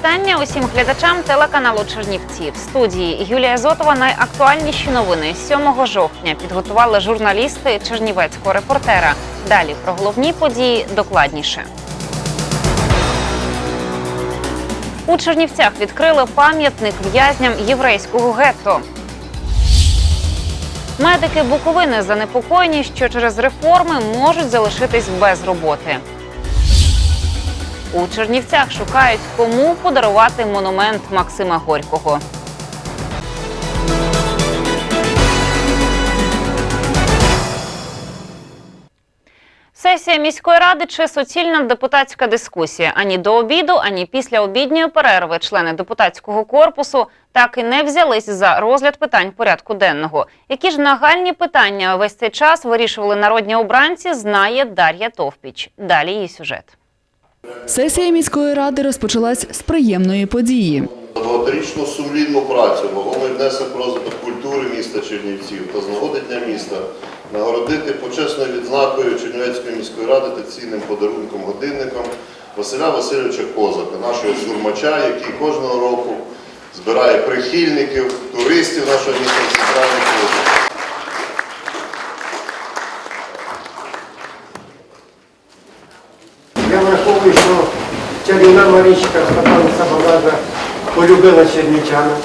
Вітання усім глядачам телеканалу Чернівці. В студії Юлія Зотова найактуальніші новини 7 жовтня підготували журналісти Чернівецького репортера. Далі про головні події докладніше. У Чернівцях відкрили пам'ятник в'язням єврейського гетто. Медики Буковини занепокоєні, що через реформи можуть залишитись без роботи. У Чернівцях шукають, кому подарувати монумент Максима Горького. Сесія міської ради чи суцільна депутатська дискусія. Ані до обіду, ані після обідньої перерви члени депутатського корпусу так і не взялись за розгляд питань порядку денного. Які ж нагальні питання весь цей час вирішували народні обранці, знає Дар'я Товпіч. Далі її сюжет. Сесія міської ради розпочалась з приємної події. Багаторічну сумлінну працю, вагомий внесок розвиток культури міста Чернівців та з нагоди Дня міста нагородити почесною відзнакою Чернівецької міської ради та цінним подарунком годинником Василя Васильовича Козака, нашого сурмача, який кожного року збирає прихильників, туристів нашого міста в центральний клуб. Я враховую, що чарівна Марічка Степанця Балаза полюбила чернічана,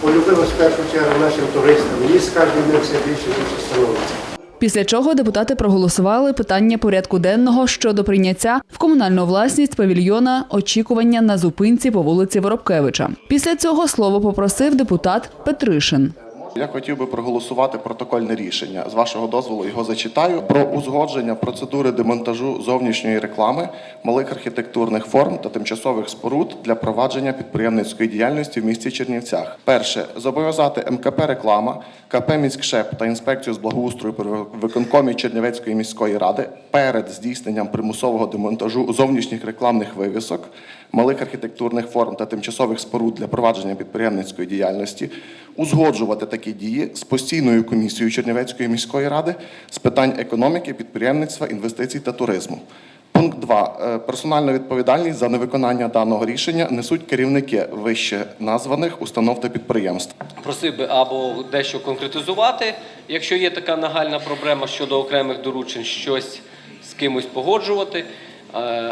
полюбила в першу чергу нашим туристам. Її з кожним все більше більше становиться. Після чого депутати проголосували питання порядку денного щодо прийняття в комунальну власність павільйона очікування на зупинці по вулиці Воробкевича. Після цього слово попросив депутат Петришин. Я хотів би проголосувати протокольне рішення. З вашого дозволу його зачитаю про узгодження процедури демонтажу зовнішньої реклами, малих архітектурних форм та тимчасових споруд для провадження підприємницької діяльності в місті Чернівцях. Перше зобов'язати МКП реклама, КП «Міськшеп» та інспекцію з благоустрою при виконкомі Чернівецької міської ради перед здійсненням примусового демонтажу зовнішніх рекламних вивісок, малих архітектурних форм та тимчасових споруд для провадження підприємницької діяльності, узгоджувати такі дії з постійною комісією Чернівецької міської ради з питань економіки, підприємництва, інвестицій та туризму. Пункт 2. Персональну відповідальність за невиконання даного рішення несуть керівники вище названих установ та підприємств. Просив би або дещо конкретизувати, якщо є така нагальна проблема щодо окремих доручень, щось з кимось погоджувати, е,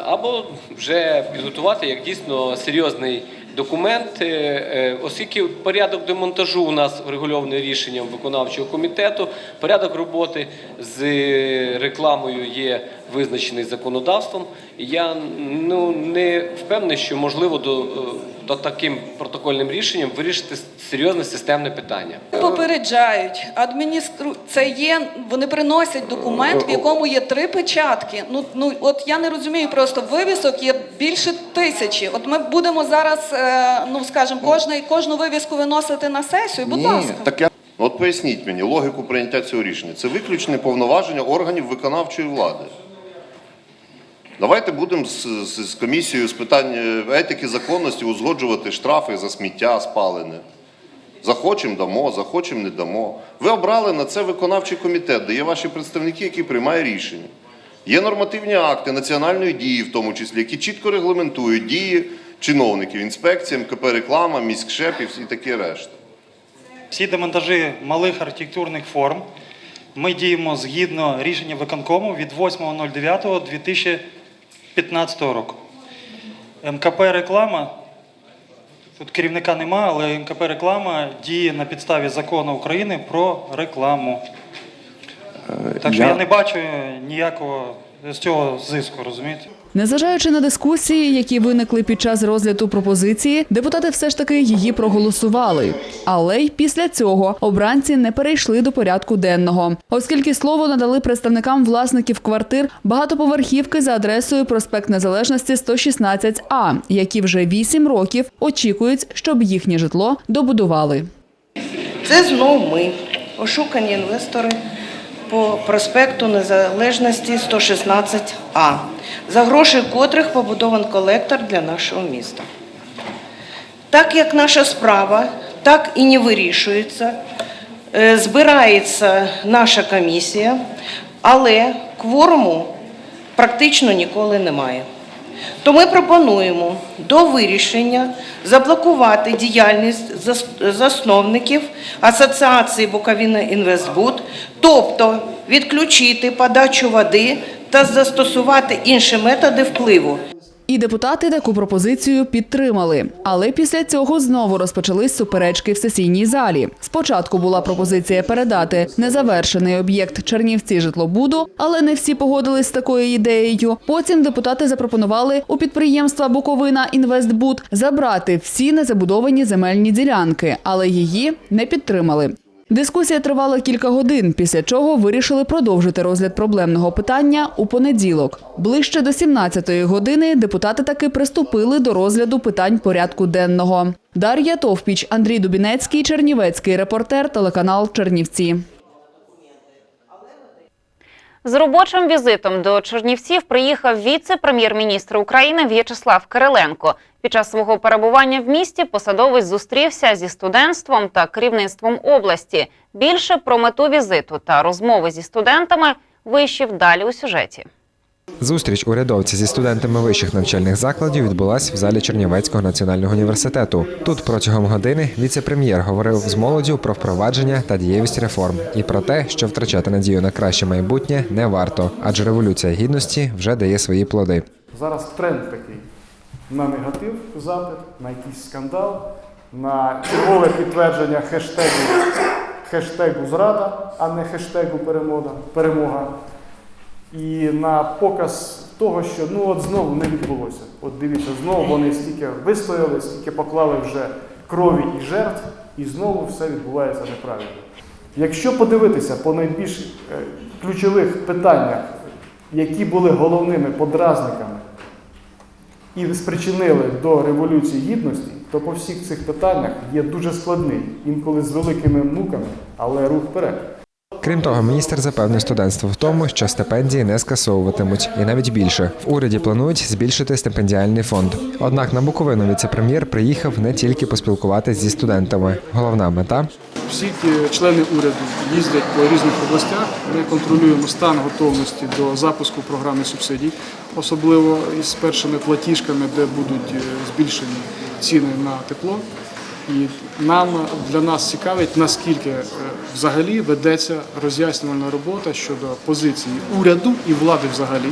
або вже підготувати як дійсно серйозний документ, е, е, оскільки порядок демонтажу у нас врегульований рішенням виконавчого комітету, порядок роботи з рекламою є визначений законодавством. І я ну не впевнений, що можливо до, е, до таким протокольним рішенням вирішити серйозне системне питання. Попереджають, адміністру це є. Вони приносять документ, в якому є три печатки. Ну ну от я не розумію, просто вивісок є більше тисячі. От ми будемо зараз, е, ну скажімо, кожний кожну вивіску виносити на сесію. Будь Ні, ласка. так я От поясніть мені логіку прийняття цього рішення. Це виключне повноваження органів виконавчої влади. Давайте будемо з, з, з комісією з питань е, етики законності узгоджувати штрафи за сміття спалене. Захочемо дамо, захочемо не дамо. Ви обрали на це виконавчий комітет, де є ваші представники, які приймають рішення. Є нормативні акти національної дії, в тому числі, які чітко регламентують дії чиновників, інспекції, МКП реклама, міськшепів і таке решта. Всі демонтажі малих архітектурних форм ми діємо згідно рішення виконкому від 8.09.2015 року. МКП реклама. Тут керівника нема, але МКП реклама діє на підставі закону України про рекламу. Так що я- я не бачу ніякого з цього зиску, розумієте? Незважаючи на дискусії, які виникли під час розгляду пропозиції, депутати все ж таки її проголосували. Але й після цього обранці не перейшли до порядку денного, оскільки слово надали представникам власників квартир багатоповерхівки за адресою проспект Незалежності 116А, які вже 8 років очікують, щоб їхнє житло добудували. Це знов ми, ошукані інвестори по проспекту Незалежності 116А, за гроші котрих побудований колектор для нашого міста. Так як наша справа так і не вирішується, е, збирається наша комісія, але кворуму практично ніколи немає. То ми пропонуємо до вирішення заблокувати діяльність засновників Асоціації Буковина Інвестбуд, тобто відключити подачу води та застосувати інші методи впливу. І депутати таку пропозицію підтримали. Але після цього знову розпочались суперечки в сесійній залі. Спочатку була пропозиція передати незавершений об'єкт Чернівці житлобуду, але не всі погодились з такою ідеєю. Потім депутати запропонували у підприємства Буковина Інвестбуд забрати всі незабудовані земельні ділянки, але її не підтримали. Дискусія тривала кілька годин, після чого вирішили продовжити розгляд проблемного питання у понеділок. Ближче до 17-ї години депутати таки приступили до розгляду питань порядку денного. Дар'я Товпіч, Андрій Дубінецький, Чернівецький репортер, телеканал Чернівці. З робочим візитом до Чернівців приїхав віце-прем'єр-міністр України В'ячеслав Кириленко. Під час свого перебування в місті посадовець зустрівся зі студентством та керівництвом області. Більше про мету візиту та розмови зі студентами вищив далі у сюжеті. Зустріч урядовця зі студентами вищих навчальних закладів відбулась в залі Чернівецького національного університету. Тут протягом години віце-прем'єр говорив з молоддю про впровадження та дієвість реформ і про те, що втрачати надію на краще майбутнє не варто, адже революція гідності вже дає свої плоди. Зараз тренд такий на негатив запит, на якийсь скандал, на чергове підтвердження хештегу, хештегу зрада, а не хештегу перемога. І на показ того, що ну от знову не відбулося. От дивіться, знову вони стільки вистояли, стільки поклали вже крові і жертв, і знову все відбувається неправильно. Якщо подивитися по найбільш е, ключових питаннях, які були головними подразниками і спричинили до Революції Гідності, то по всіх цих питаннях є дуже складний, інколи з великими муками, але рух вперед. Крім того, міністр запевнив студентство в тому, що стипендії не скасовуватимуть, і навіть більше в уряді планують збільшити стипендіальний фонд. Однак на Буковину віце-прем'єр приїхав не тільки поспілкуватись зі студентами. Головна мета Всі ті члени уряду їздять по різних областях. Ми контролюємо стан готовності до запуску програми субсидій, особливо із першими платіжками, де будуть е, збільшені ціни на тепло. І нам для нас цікавить, наскільки е, взагалі ведеться роз'яснювальна робота щодо позиції уряду і влади взагалі.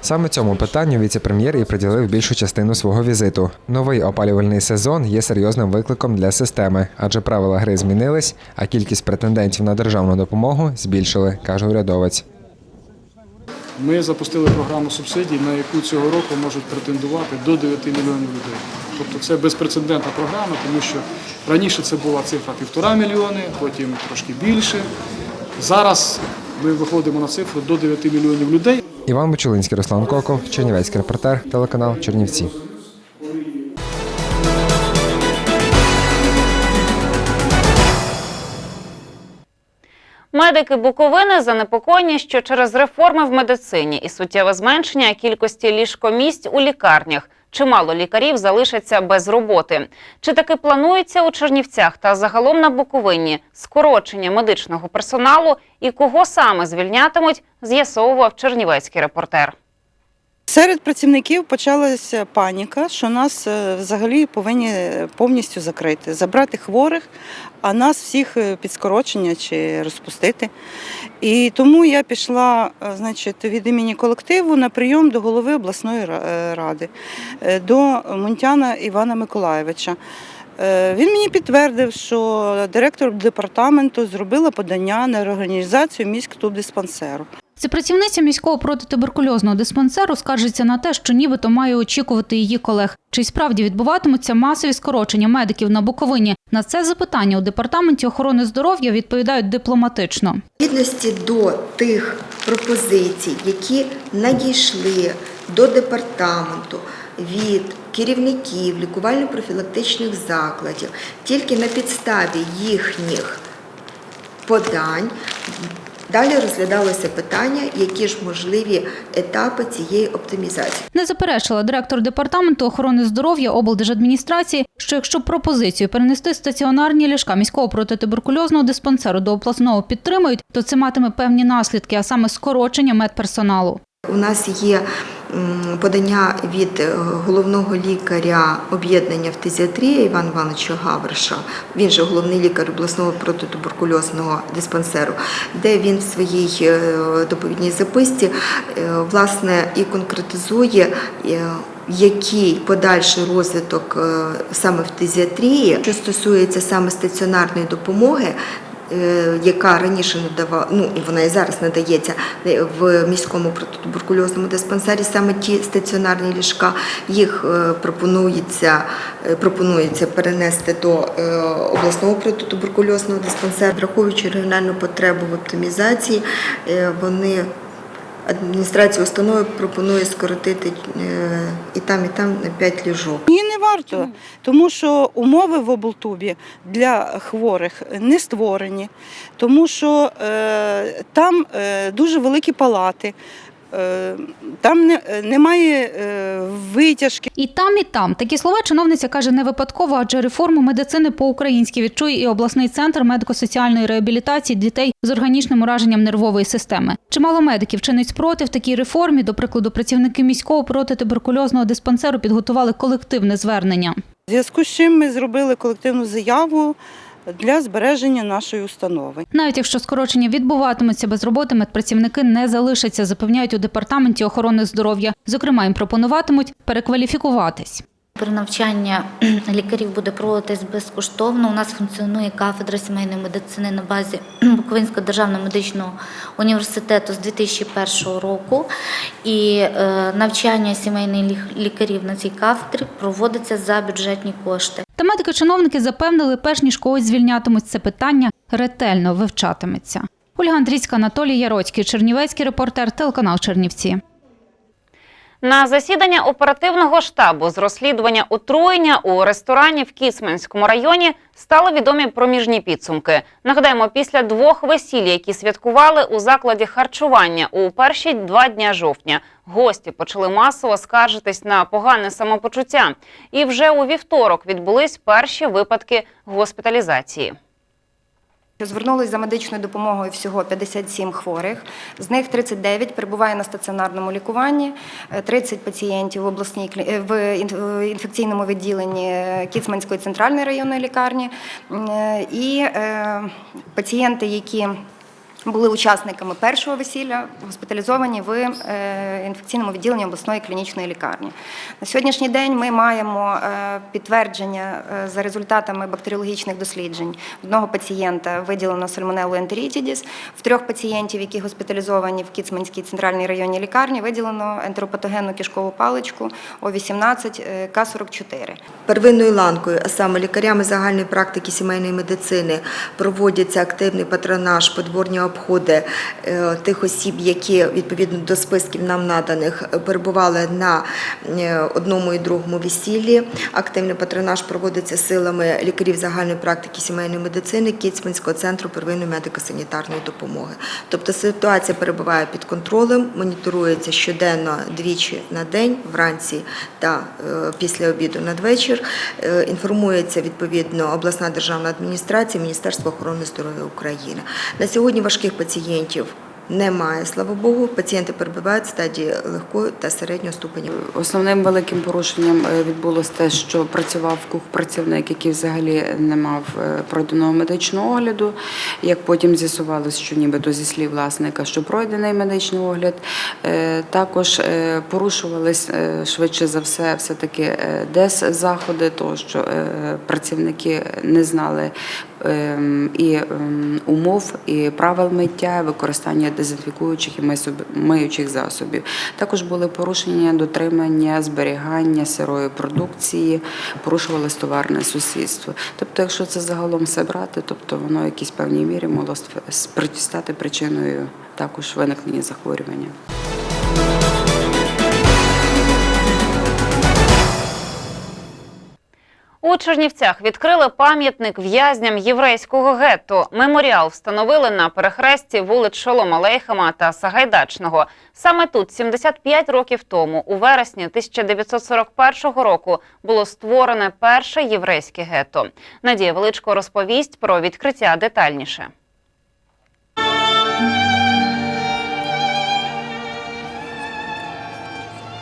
Саме цьому питанню віце-прем'єр і приділив більшу частину свого візиту. Новий опалювальний сезон є серйозним викликом для системи, адже правила гри змінились, а кількість претендентів на державну допомогу збільшили, каже урядовець. Ми запустили програму субсидій, на яку цього року можуть претендувати до 9 мільйонів людей. Тобто це безпрецедентна програма, тому що раніше це була цифра півтора мільйони, потім трошки більше. Зараз ми виходимо на цифру до 9 мільйонів людей. Іван Бочулинський, Руслан Коков, Чернівецький репортер, телеканал Чернівці. Медики Буковини занепокоєні, що через реформи в медицині і суттєве зменшення кількості ліжкомість у лікарнях чимало лікарів залишаться без роботи. Чи таки планується у Чернівцях та загалом на Буковині скорочення медичного персоналу і кого саме звільнятимуть, з'ясовував чернівецький репортер. Серед працівників почалася паніка, що нас е, взагалі повинні повністю закрити, забрати хворих, а нас всіх е, під скорочення чи розпустити. І тому я пішла е, значить, від імені колективу на прийом до голови обласної ради, до Мунтяна Івана Миколаєвича. Він мені підтвердив, що директор департаменту зробила подання на реорганізацію міськтубдиспансеру. Це працівниця міського протитуберкульозного диспансеру скаржиться на те, що нібито має очікувати її колег. Чи справді відбуватимуться масові скорочення медиків на Буковині? На це запитання у департаменті охорони здоров'я відповідають дипломатично. відповідності до тих пропозицій, які надійшли до департаменту від керівників лікувально-профілактичних закладів, тільки на підставі їхніх подань далі розглядалося питання, які ж можливі етапи цієї оптимізації. Не заперечила директор департаменту охорони здоров'я облдержадміністрації, що якщо пропозицію перенести стаціонарні ліжка міського протитуберкульозного диспансеру до обласного підтримують, то це матиме певні наслідки, а саме скорочення медперсоналу. У нас є подання від е, головного лікаря об'єднання фтизіатрія Івана Івановича Гавриша, він же головний лікар обласного протитуберкульозного диспансеру, де він в своїй е, доповідній записці е, власне і конкретизує. Який подальший розвиток саме фтизіатрії, що стосується саме стаціонарної допомоги, яка раніше надавала, ну і вона і зараз надається е, в міському протитуберкульозному диспансері, саме ті стаціонарні ліжка, їх е, пропонується, е, пропонується перенести до е, обласного протитуберкульозного диспансеру, враховуючи регіональну потребу в оптимізації, е, вони. Адміністрація установи пропонує скоротити е, і там, і там на 5 ліжок. Ні, не варто, тому що умови в облтубі для хворих не створені, тому що е, там е, дуже великі палати, там не, немає е, витяжки. І там, і там такі слова чиновниця каже не випадково, адже реформу медицини по-українськи відчує і обласний центр медико-соціальної реабілітації дітей з органічним ураженням нервової системи. Чимало медиків чинить спротив такій реформі. До прикладу, працівники міського протитуберкульозного диспансеру підготували колективне звернення. В зв'язку з чим ми зробили колективну заяву для збереження нашої установи. Навіть якщо скорочення відбуватимуться без роботи, медпрацівники не залишаться, запевняють у департаменті охорони здоров'я. Зокрема, їм пропонуватимуть перекваліфікуватись. Перенавчання лікарів буде проводитись безкоштовно. У нас функціонує кафедра сімейної медицини на базі Буковинського державного медичного університету з 2001 року. І е, навчання сімейних лікарів на цій кафедрі проводиться за бюджетні кошти. Та медики-чиновники запевнили, перш ніж когось звільнятимуть, це питання ретельно вивчатиметься. Ольга Андрійська, Анатолій Яроцький, Чернівецький репортер, телеканал Чернівці. На засідання оперативного штабу з розслідування отруєння у ресторані в Кіцманському районі стали відомі проміжні підсумки. Нагадаємо, після двох весіль, які святкували у закладі харчування у перші два дня жовтня, гості почали масово скаржитись на погане самопочуття. І вже у вівторок відбулись перші випадки госпіталізації. Звернулись за медичною допомогою всього 57 хворих. З них 39 перебуває на стаціонарному лікуванні, е, 30 пацієнтів в обласній е, в інфекційному відділенні е, Кіцманської центральної районної лікарні Е, і е, пацієнти, які були учасниками першого весілля, госпіталізовані в е, інфекційному відділенні обласної клінічної лікарні. На сьогоднішній день ми маємо е, підтвердження е, за результатами бактеріологічних досліджень. Одного пацієнта виділено сальмонеллу ентерітідіс, в трьох пацієнтів, які госпіталізовані в Кіцманській центральній районній лікарні, виділено ентеропатогенну кишкову паличку О18 е, К44. Первинною ланкою, а саме лікарями загальної практики сімейної медицини, проводяться активний патронаж, подворні обходи е, тих осіб, які відповідно до списків нам наданих перебували на е, одному і другому весіллі. Активний патронаж проводиться силами лікарів загальної практики сімейної медицини Кіцманського центру первинної медико-санітарної допомоги. Тобто ситуація перебуває під контролем, моніторується щоденно двічі на день, вранці та е, після обіду надвечір. Інформується відповідно обласна державна адміністрація, Міністерство охорони здоров'я України. На сьогодні важких пацієнтів немає, слава Богу. Пацієнти перебувають в стадії легкої та середнього ступеня. Основним великим порушенням е, відбулося те, що працював кухпрацівник, який взагалі не мав е, пройденого медичного огляду. Як потім з'ясувалось, що нібито зі слів власника, що пройдений медичний огляд, Е, також порушувались швидше за все, все таки дес заходи, того що працівники не знали і ем, умов, і правил миття, використання дезінфікуючих і миючих засобів. Також були порушення дотримання зберігання сирої продукції, порушувалось товарне сусідство. Тобто, якщо це загалом все брати, тобто воно в якійсь певній мірі могло стати причиною також виникнення захворювання. У Чернівцях відкрили пам'ятник в'язням єврейського гетто. Меморіал встановили на перехресті вулиць Шолома Лейхема та Сагайдачного. Саме тут, 75 років тому, у вересні 1941 року, було створене перше єврейське гетто. Надія Величко розповість про відкриття детальніше. –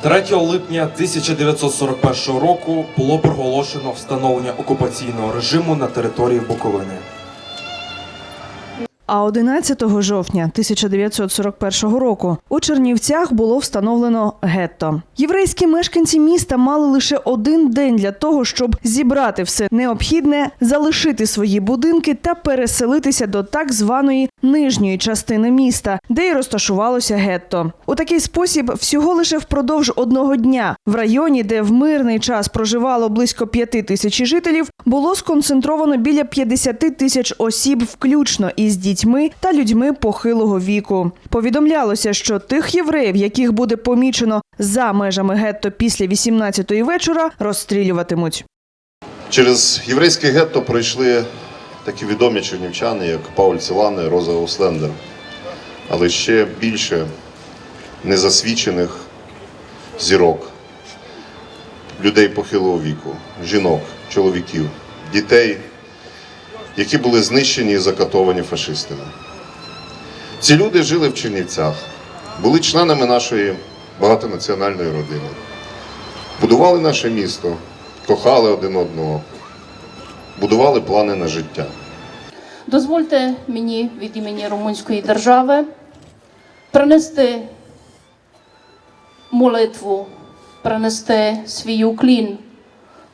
3 липня 1941 року було проголошено встановлення окупаційного режиму на території Буковини. А 11 жовтня 1941 року у Чернівцях було встановлено гетто. Єврейські мешканці міста мали лише один день для того, щоб зібрати все необхідне, залишити свої будинки та переселитися до так званої нижньої частини міста, де й розташувалося гетто. У такий спосіб всього лише впродовж одного дня в районі, де в мирний час проживало близько п'яти тисяч жителів, було сконцентровано біля 50 тисяч осіб, включно із дітьми та людьми похилого віку. Повідомлялося, що тих євреїв, яких буде помічено за межами гетто після 18-ї вечора, розстрілюватимуть. Через єврейське гетто пройшли такі відомі чернівчани, як Пауль Цілани, Роза Услендер, але ще більше незасвічених зірок, людей похилого віку, жінок, чоловіків, дітей, які були знищені і закатовані фашистами. Ці люди жили в Чернівцях, були членами нашої багатонаціональної родини, будували наше місто, кохали один одного, будували плани на життя. Дозвольте мені від імені Румунської держави принести молитву, принести свій уклін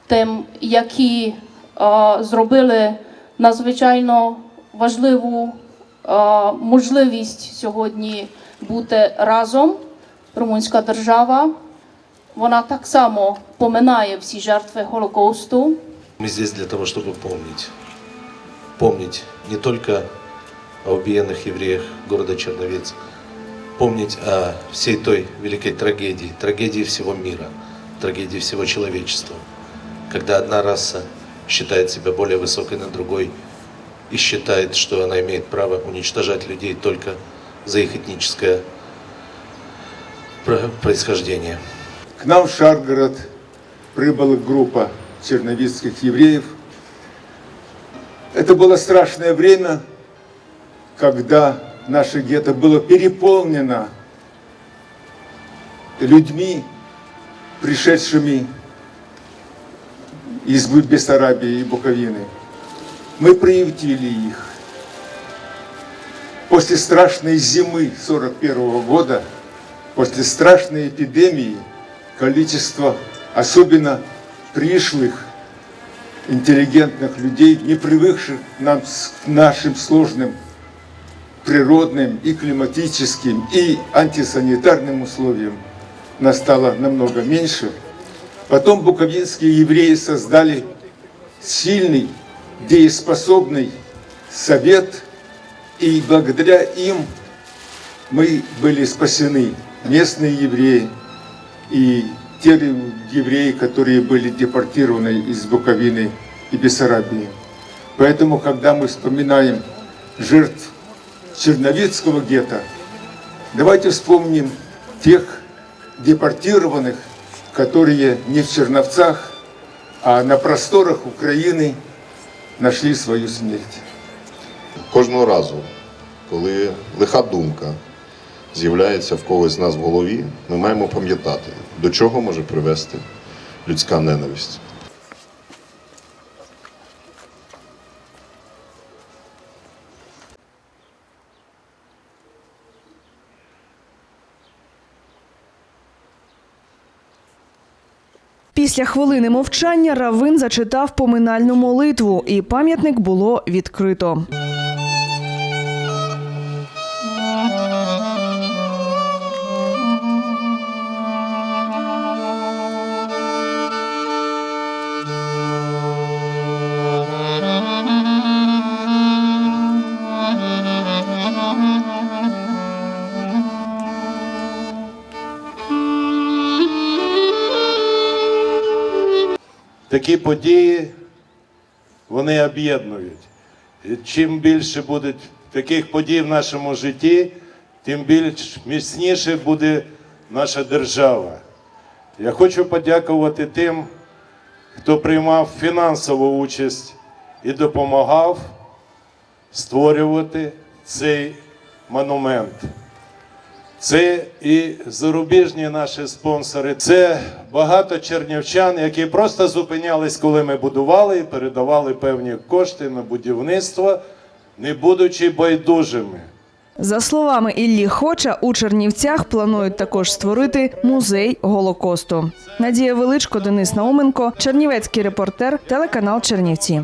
тим, які а, зробили надзвичайно важливу а, можливість сьогодні бути разом. Румунська держава, вона так само поминає всі жертви Голокосту. Мы здесь для того, чтобы помнить. Помнить не только о убиенных евреях города Черновец, помнить о всей той великой трагедии, трагедии всего мира, трагедии всего человечества, когда одна раса считает себя более высокой над другой и считает, что она имеет право уничтожать людей только за их этническое про- происхождение. К нам в Шаргород прибыла группа черновицких евреев. Это было страшное время, когда наше гетто было переполнено людьми, пришедшими из Бессарабии и Буковины. Мы приютили их. После страшной зимы 41 года, после страшной эпидемии, количество особенно пришлых, интеллигентных людей, не привыкших к нам, к нашим сложным природным и климатическим и антисанитарным условиям, нас намного меньше. Потом буковинские евреи создали сильный, дееспособный совет, и благодаря им мы были спасены, местные евреи и те евреи, которые были депортированы из Буковины и Бессарабии. Поэтому, когда мы вспоминаем жертв Черновицкого гетто, давайте вспомним тех депортированных, которые не в Черновцах, а на просторах України нашли свою смерть. Кожного разу, коли лиха думка з'являється в когось з нас в голові, ми маємо пам'ятати, до чого може привести людська ненависть. Після хвилини мовчання Равин зачитав поминальну молитву, і пам'ятник було відкрито. Такі події вони об'єднують. Чим більше буде таких подій в нашому житті, тим більш міцніше буде наша держава. Я хочу подякувати тим, хто приймав фінансову участь і допомагав створювати цей монумент. Це і зарубіжні наші спонсори. Це багато чернівчан, які просто зупинялись, коли ми будували, і передавали певні кошти на будівництво, не будучи байдужими. За словами Іллі Хоча, у Чернівцях планують також створити музей Голокосту. Надія Величко, Денис Науменко, Чернівецький репортер, телеканал Чернівці.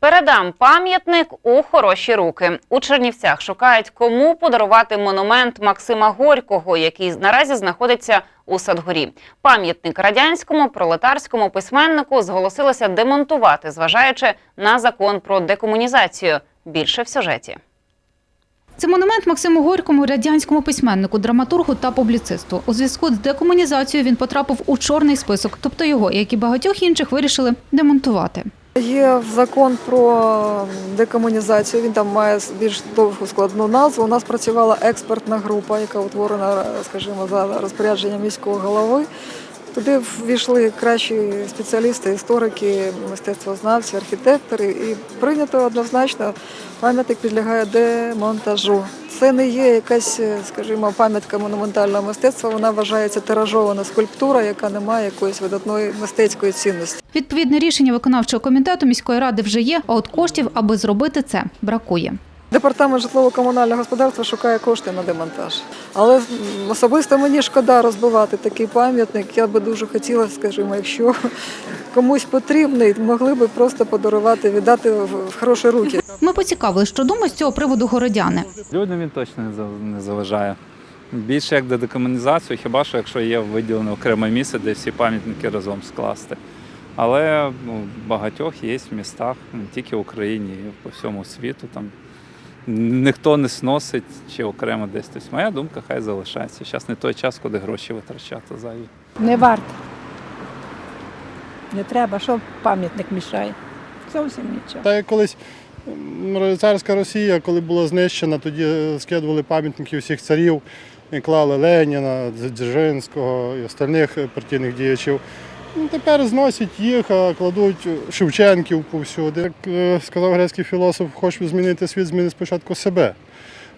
Передам пам'ятник у хороші руки. У Чернівцях шукають, кому подарувати монумент Максима Горького, який наразі знаходиться у Садгорі. Пам'ятник радянському пролетарському письменнику зголосилися демонтувати, зважаючи на закон про декомунізацію. Більше в сюжеті. Це монумент Максиму Горькому, радянському письменнику, драматургу та публіцисту. У зв'язку з декомунізацією він потрапив у чорний список, тобто його, як і багатьох інших, вирішили демонтувати. Є закон про декомунізацію. Він там має більш довгу складну назву. У нас працювала експертна група, яка утворена, скажімо, за розпорядженням міського голови. Туди ввійшли кращі спеціалісти, історики, мистецтвознавці, архітектори, і прийнято однозначно, пам'ятник підлягає демонтажу. Це не є якась, скажімо, пам'ятка монументального мистецтва. Вона вважається тиражована скульптура, яка не має якоїсь видатної мистецької цінності. Відповідне рішення виконавчого комітету міської ради вже є, а от коштів, аби зробити це, бракує. Департамент житлово-комунального господарства шукає кошти на демонтаж. Але особисто мені шкода розбивати такий пам'ятник. Я би дуже хотіла, скажімо, якщо комусь потрібний, могли би просто подарувати, віддати в в хороші руки. Ми поцікавили, що думають з цього приводу городяни. Людям він точно не заважає. Більше як до декомунізації, хіба що якщо є виділене окреме місце, де всі пам'ятники разом скласти. Але ну, в багатьох є в містах, не тільки в Україні, і по всьому світу. Там ніхто не сносить чи окремо десь. Тобто моя думка хай залишається. Зараз не той час, коли гроші витрачати зайві. Не варто. Не треба, що пам'ятник мішає. Зовсім нічого. Та як колись царська Росія, коли була знищена, тоді е, скидували пам'ятники всіх царів, і клали Леніна, Дзержинського і остальних е, партійних діячів. Ну, тепер зносять їх, а кладуть Шевченків повсюди. Як е, сказав грецький філософ, хочеш змінити світ, зміни спочатку себе.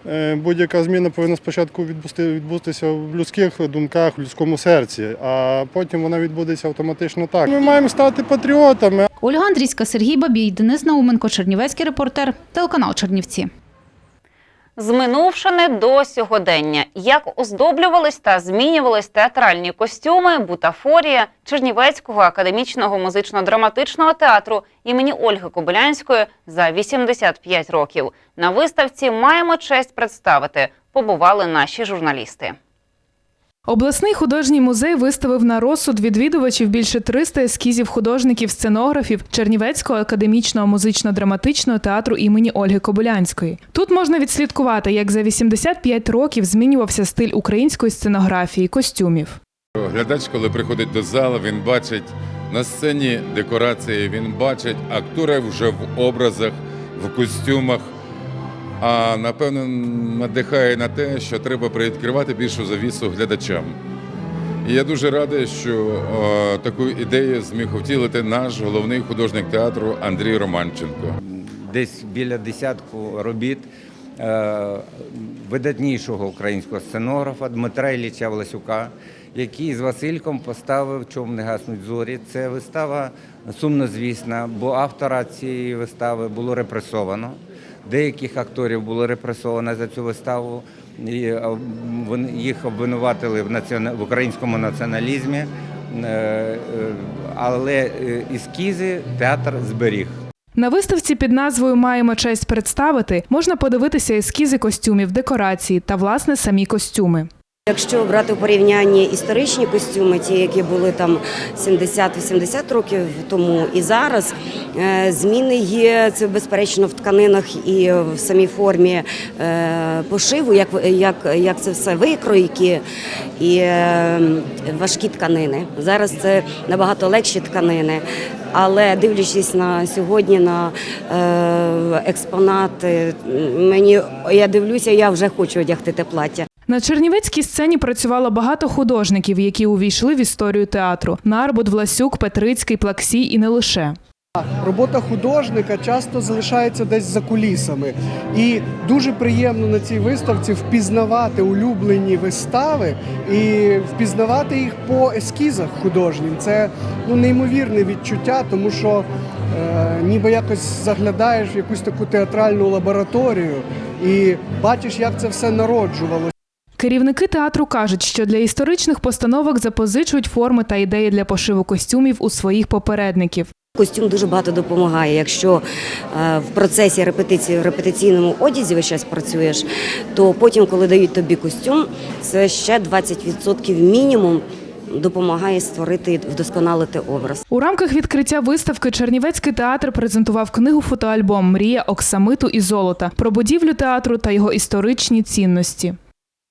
Е, Будь-яка зміна повинна спочатку відбутися в людських думках, в людському серці, а потім вона відбудеться автоматично так. Ми маємо стати патріотами. Ольга Андрійська, Сергій Бабій, Денис Науменко, Чернівецький репортер, телеканал Чернівці. З минувшини до сьогодення. Як оздоблювались та змінювались театральні костюми, бутафорія Чернівецького академічного музично-драматичного театру імені Ольги Кобилянської за 85 років. На виставці маємо честь представити. Побували наші журналісти. Обласний художній музей виставив на розсуд відвідувачів більше 300 ескізів художників-сценографів Чернівецького академічного музично-драматичного театру імені Ольги Кобилянської. Тут можна відслідкувати, як за 85 років змінювався стиль української сценографії, костюмів. Глядач, коли приходить до залу, він бачить на сцені декорації, він бачить акторів вже в образах, в костюмах. А напевно надихає на те, що треба привідкривати більшу завісу глядачам. І я дуже радий, що е, таку ідею зміг втілити наш головний художник театру Андрій Романченко. десь біля десятку робіт е, видатнішого українського сценографа Дмитра Ілліча Власюка, який з Васильком поставив «Чом не гаснуть зорі. Це вистава сумнозвісна, бо автора цієї вистави було репресовано. Деяких акторів було репресовано за цю виставу. Е, їх обвинуватили в, українському націоналізмі. е, е, але ескізи театр зберіг. На виставці під назвою Маємо честь представити можна подивитися ескізи костюмів, декорації та власне самі костюми. Якщо брати у порівнянні історичні костюми, ті, які були там 70-80 років тому, і зараз е, зміни є це безперечно в тканинах і в самій формі е, пошиву, як, як, як це все викройки і е, важкі тканини. Зараз це набагато легші тканини. Але дивлячись на сьогодні на експонати, мені я дивлюся, я вже хочу одягти те плаття. На чернівецькій сцені працювало багато художників, які увійшли в історію театру: Нарбут, Власюк, Петрицький, Плаксій і не лише. Робота художника часто залишається десь за кулісами, і дуже приємно на цій виставці впізнавати улюблені вистави і впізнавати їх по ескізах художнім. Це ну неймовірне відчуття, тому що е, ніби якось заглядаєш в якусь таку театральну лабораторію і бачиш, як це все народжувалося. Керівники театру кажуть, що для історичних постановок запозичують форми та ідеї для пошиву костюмів у своїх попередників. Костюм дуже багато допомагає. Якщо е, в процесі репетиції в репетиційному одязі весь час працюєш, то потім, коли дають тобі костюм, це ще 20% мінімум допомагає створити вдосконалити образ. У рамках відкриття виставки Чернівецький театр презентував книгу фотоальбом Мрія Оксамиту і золота про будівлю театру та його історичні цінності.